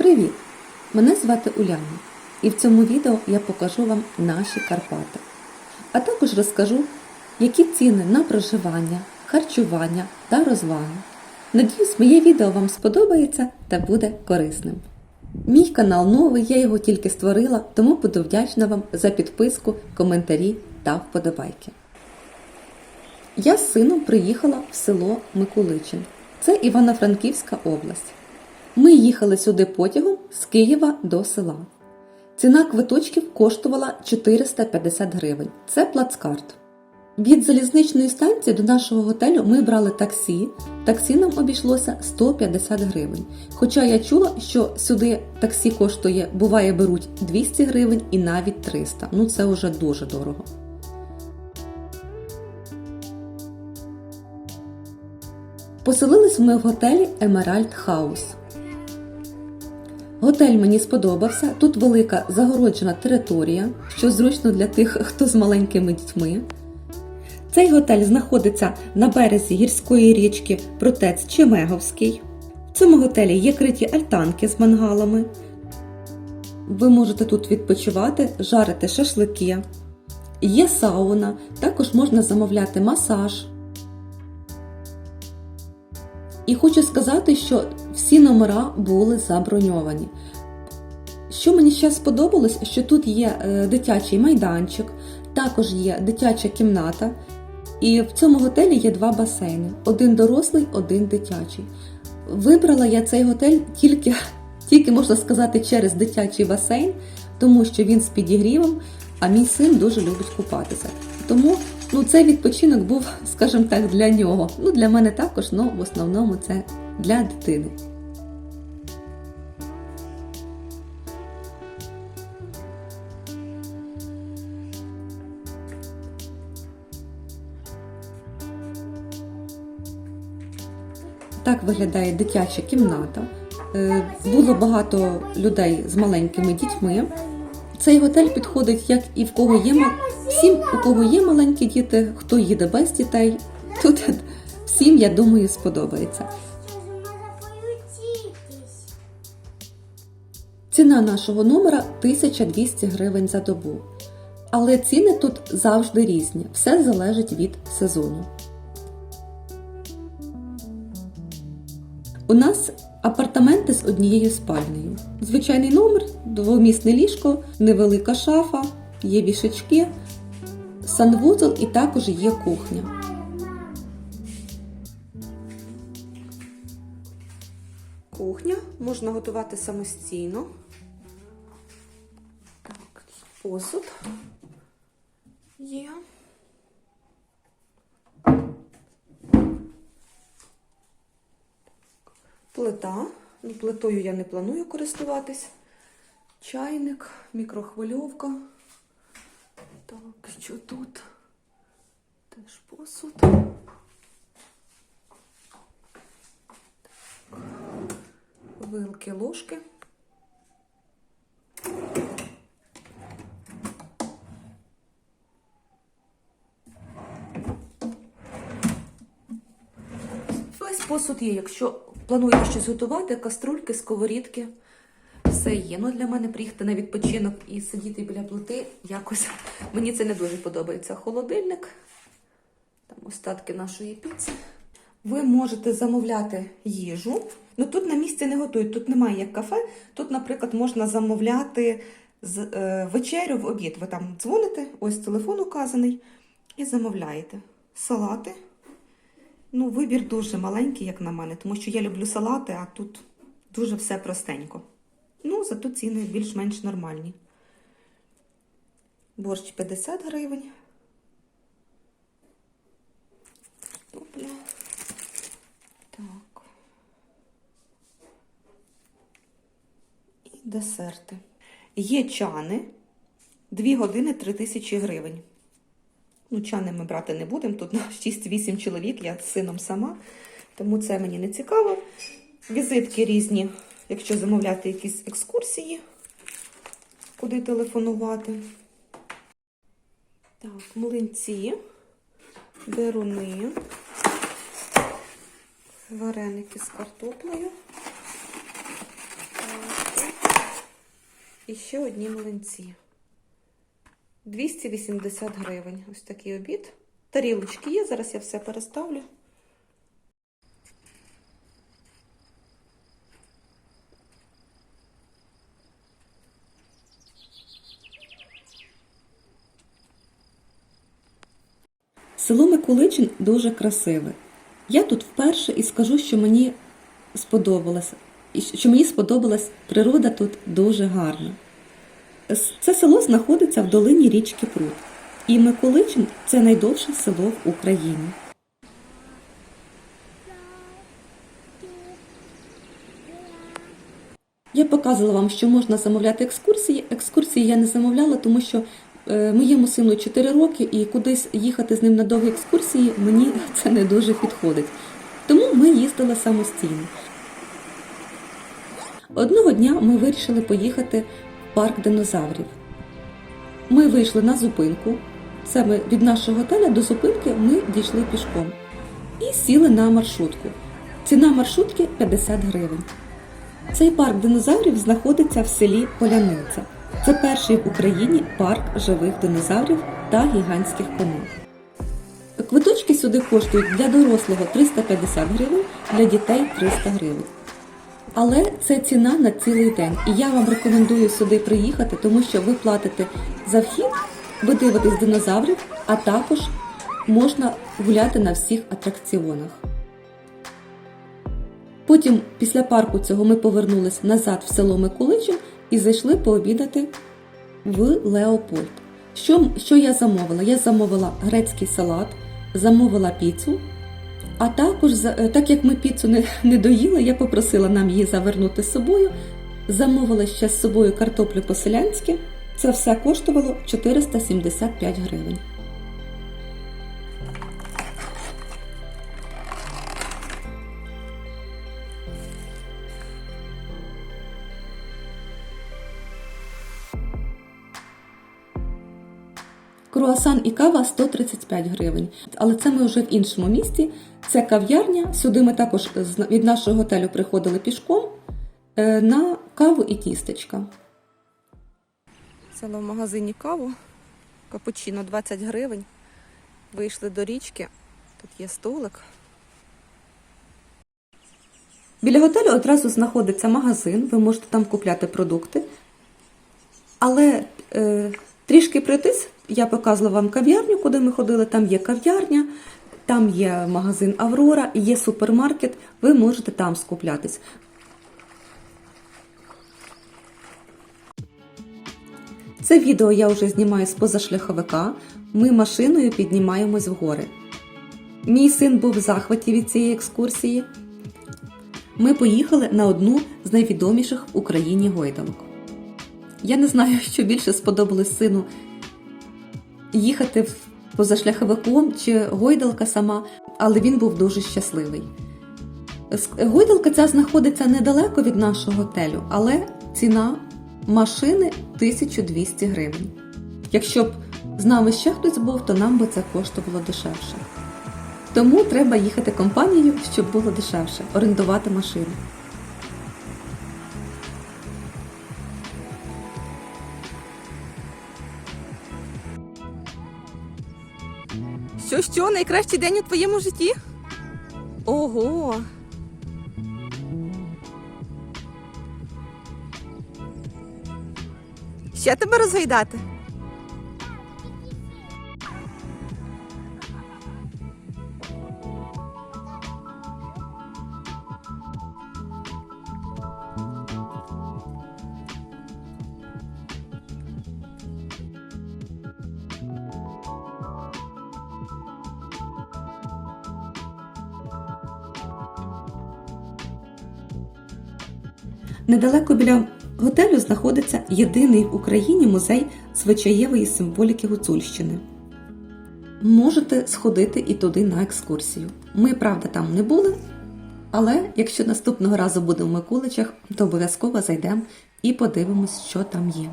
Привіт! Мене звати Уляна, і в цьому відео я покажу вам наші Карпати. А також розкажу, які ціни на проживання, харчування та розваги. Надіюсь, моє відео вам сподобається та буде корисним. Мій канал новий, я його тільки створила, тому буду вдячна вам за підписку, коментарі та вподобайки. Я з сином приїхала в село Микуличин. Це Івано-Франківська область. Ми їхали сюди потягом з Києва до села. Ціна квиточків коштувала 450 гривень. Це плацкарт. Від залізничної станції до нашого готелю ми брали таксі. Таксі нам обійшлося 150 гривень. Хоча я чула, що сюди таксі коштує, буває, беруть 200 гривень і навіть 300. Ну це вже дуже дорого. Поселились ми в готелі Емеральд Хаус. Готель мені сподобався. Тут велика загороджена територія, що зручно для тих, хто з маленькими дітьми. Цей готель знаходиться на березі гірської річки Протець Чемеговський. В цьому готелі є криті альтанки з мангалами. Ви можете тут відпочивати, жарити шашлики. Є сауна, також можна замовляти масаж. І хочу сказати, що всі номера були заброньовані. Що мені ще сподобалось, що тут є е, дитячий майданчик, також є дитяча кімната, і в цьому готелі є два басейни: один дорослий, один дитячий. Вибрала я цей готель тільки, тільки можна сказати, через дитячий басейн, тому що він з підігрівом, а мій син дуже любить купатися. Тому ну, цей відпочинок був, скажімо так, для нього. Ну, для мене також, але в основному це для дитини. Так виглядає дитяча кімната. Е, Було багато людей з маленькими дітьми. Цей готель підходить як і в кого є всім, у кого є маленькі діти, хто їде без дітей. Тут всім, я думаю, сподобається. Ціна нашого номера 1200 гривень за добу. Але ціни тут завжди різні, все залежить від сезону. У нас апартаменти з однією спальнею. Звичайний номер, двомісне ліжко, невелика шафа, є вішачки, санвузол і також є кухня. Кухня можна готувати самостійно. Так, посуд є. Плита. Ну, плитою я не планую користуватись. Чайник, мікрохвильовка. Так, що тут? Теж посуд. Вилки, ложки. Весь посуд є. Якщо плануєте щось готувати, каструльки, сковорідки, все є. Ну, для мене приїхати на відпочинок і сидіти біля плити якось мені це не дуже подобається. Холодильник, там остатки нашої піци. Ви можете замовляти їжу. Ну тут на місці не готують, тут немає як кафе. Тут, наприклад, можна замовляти з, е, вечерю в обід. Ви там дзвоните, ось телефон указаний, і замовляєте. Салати. Ну, вибір дуже маленький, як на мене, тому що я люблю салати, а тут дуже все простенько. Ну, зато ціни більш-менш нормальні. Борщ 50 гривень. Топля. Так. І десерти. Є чани. 2 години 3 тисячі гривень. Ну, чани ми брати не будемо. Тут на 6-8 чоловік, я з сином сама, тому це мені не цікаво. Візитки різні, якщо замовляти якісь екскурсії, куди телефонувати. Так, млинці, деруни, вареники з картоплею. І ще одні млинці. 280 гривень. Ось такий обід. Тарілочки є, зараз я все переставлю. Село Миколичин дуже красиве. Я тут вперше і скажу, що мені сподобалося. І що мені сподобалась природа тут дуже гарна. Це село знаходиться в долині річки Прут. І Миколичин це найдовше село в Україні. Я показувала вам, що можна замовляти екскурсії. Екскурсії я не замовляла, тому що е, моєму сину 4 роки і кудись їхати з ним на довгі екскурсії мені це не дуже підходить. Тому ми їздили самостійно. Одного дня ми вирішили поїхати парк динозаврів. Ми вийшли на зупинку. Саме від нашого готеля до зупинки ми дійшли пішком і сіли на маршрутку. Ціна маршрутки 50 гривень. Цей парк динозаврів знаходиться в селі Поляниця. Це перший в Україні парк живих динозаврів та гігантських комах. Квиточки сюди коштують для дорослого 350 гривень, для дітей 300 гривень. Але це ціна на цілий день. І я вам рекомендую сюди приїхати, тому що ви платите за вхід, ви дивитесь динозаврів, а також можна гуляти на всіх атракціонах. Потім, після парку цього, ми повернулись назад в село Миколичин і зайшли пообідати в Леопольд. Що, що я замовила? Я замовила грецький салат, замовила піцу. А також, е, так як ми піцу не, не доїли, я попросила нам її завернути з собою. Замовила ще з собою картоплю по-селянськи. Це все коштувало 475 гривень. Круасан і кава 135 гривень. Але це ми вже в іншому місті. Це кав'ярня. Сюди ми також від нашого готелю приходили пішком е, на каву і тістечка. Взяла в магазині каву. Капучино 20 гривень. Вийшли до річки. Тут є столик. Біля готелю одразу знаходиться магазин, ви можете там купляти продукти. Але е, трішки пройтись, я показувала вам кав'ярню, куди ми ходили. Там є кав'ярня, там є магазин Аврора, є супермаркет. Ви можете там скуплятись. Це відео я вже знімаю з позашляховика. Ми машиною піднімаємось в гори. Мій син був в захваті від цієї екскурсії. Ми поїхали на одну з найвідоміших в Україні гойдалок. Я не знаю, що більше сподобалось сину їхати в- позашляховиком чи гойдалка сама, але він був дуже щасливий. Гойдалка ця знаходиться недалеко від нашого готелю, але ціна машини 1200 гривень. Якщо б з нами ще хтось був, то нам би це коштувало дешевше. Тому треба їхати компанією, щоб було дешевше, орендувати машину. Що, що, найкращий день у твоєму житті? Ого. Ще тебе розгайдати? Недалеко біля готелю знаходиться єдиний в Україні музей звичаєвої символіки Гуцульщини. Можете сходити і туди на екскурсію. Ми, правда, там не були, але якщо наступного разу будемо в Микуличах, то обов'язково зайдемо і подивимось, що там є.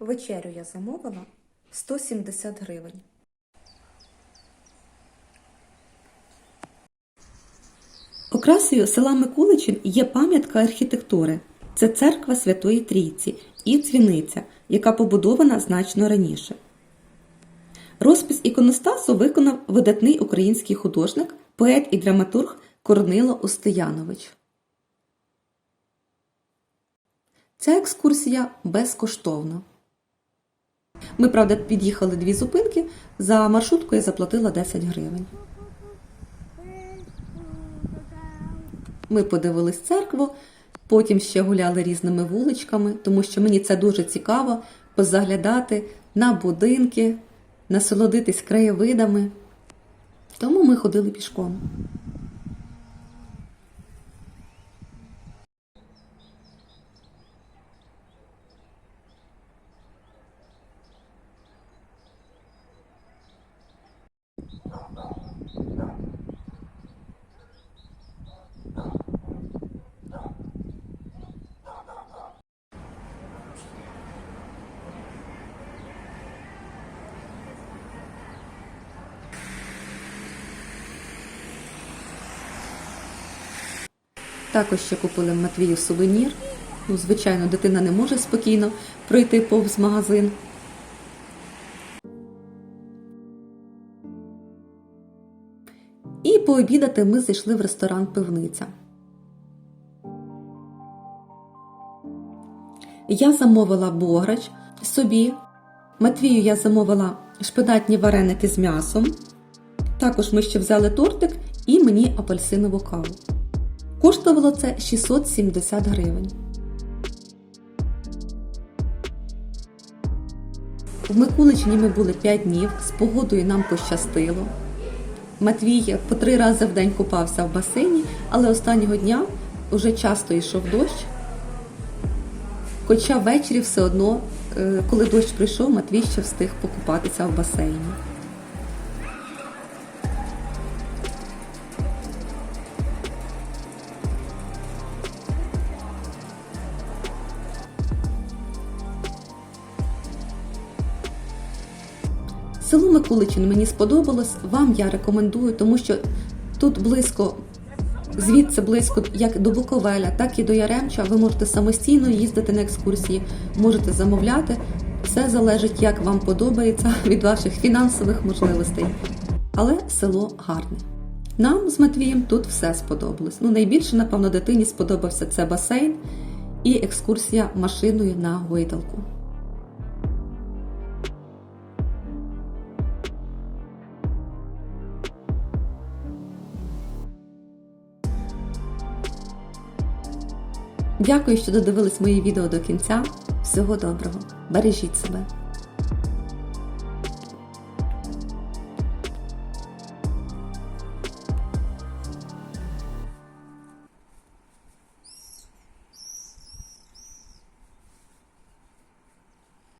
Вечерю я замовила 170 гривень. Окрасою села Микуличин є пам'ятка архітектури. Це церква Святої Трійці і дзвіниця, яка побудована значно раніше. Розпис іконостасу виконав видатний український художник, поет і драматург Корнило Устиянович. Ця екскурсія безкоштовна. Ми, правда, під'їхали дві зупинки. За маршрутку я заплатила 10 гривень. Ми подивились церкву, потім ще гуляли різними вуличками, тому що мені це дуже цікаво позаглядати на будинки, насолодитись краєвидами. Тому ми ходили пішком. Також ще купили Матвію сувенір. Ну, звичайно, дитина не може спокійно пройти повз магазин. І пообідати ми зайшли в ресторан Пивниця. Я замовила бограч собі. Матвію я замовила шпинатні вареники з м'ясом. Також ми ще взяли тортик і мені апельсинову каву. Коштувало це 670 гривень. В Микуличині ми були 5 днів, з погодою нам пощастило. Матвій по три рази в день купався в басейні, але останнього дня вже часто йшов дощ. Хоча ввечері все одно, е, коли дощ прийшов, Матвій ще встиг покупатися в басейні. Село Микуличин мені сподобалось. Вам я рекомендую, тому що тут близько, звідси близько як до Буковеля, так і до Яремча. Ви можете самостійно їздити на екскурсії, можете замовляти. Все залежить, як вам подобається від ваших фінансових можливостей. Але село гарне. Нам з Матвієм тут все сподобалось. Ну, найбільше, напевно, дитині сподобався це басейн і екскурсія машиною на гойдалку. Дякую, що додивились мої відео до кінця. Всього доброго. Бережіть себе.